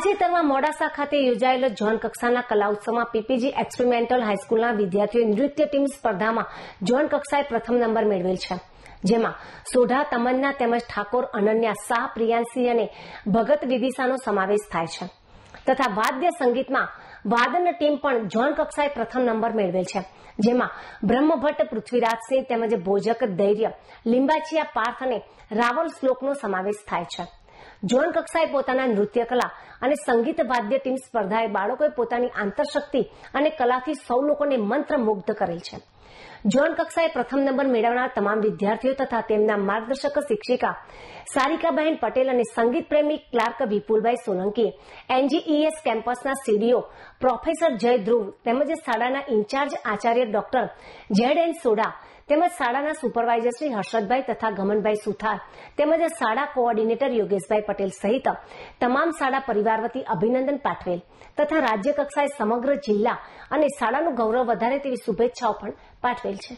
તાજેતરમાં મોડાસા ખાતે યોજાયેલો ઝોન કક્ષાના કલા ઉત્સવમાં પીપીજી એક્સપેરિમેન્ટલ હાઈસ્કૂલના વિદ્યાર્થીઓએ નૃત્ય ટીમ સ્પર્ધામાં ઝોન કક્ષાએ પ્રથમ નંબર મેળવેલ છે. જેમાં સોઢા, તમન્ના તેમજ ઠાકોર, અનન્યા શાહ, પ્રિયાંશી અને ભગત વિદિશાનો સમાવેશ થાય છે. તથા વાદ્ય સંગીતમાં વાદન ટીમ પણ ઝોન કક્ષાએ પ્રથમ નંબર મેળવેલ છે. જેમાં બ્રહ્મભટ્ટ પૃથ્વીરાજસિંહ તેમજ ભોજક ધૈર્ય લિંબાચિયા પાર્થ અને રાવલ શ્લોકનો સમાવેશ થાય છે. ઝોન કક્ષાએ પોતાના નૃત્ય કલા અને સંગીત વાદ્ય ટીમ સ્પર્ધાએ બાળકોએ પોતાની આંતરશક્તિ અને કલાથી સૌ લોકોને મંત્રમુગ્ધ કરેલ છે. ઝોન કક્ષાએ પ્રથમ નંબર મેળવનાર તમામ વિદ્યાર્થીઓ તથા તેમના માર્ગદર્શક શિક્ષિકા સારિકાબહેન પટેલ અને સંગીત પ્રેમી ક્લાર્ક વિપુલભાઈ સોલંકી એનજીઈએસ કેમ્પસના સીડીઓ પ્રોફેસર જય ધ્રુવ તેમજ શાળાના in charge Acharya doctor zed N soda તેમજ શાળાના સુપરવાઇઝર શ્રી હર્ષદભાઈ તથા ગમનભાઈ સુથાર તેમજ શાળા કોઓર્ડિનેટર યોગેશભાઈ પટેલ સહિત તમામ શાળા પરિવાર વતી અભિનંદન પાઠવેલ તથા રાજ્ય કક્ષાએ સમગ્ર જિલ્લા અને શાળાનું ગૌરવ વધારે તેવી શુભેચ્છાઓ પણ પાઠવેલ છે.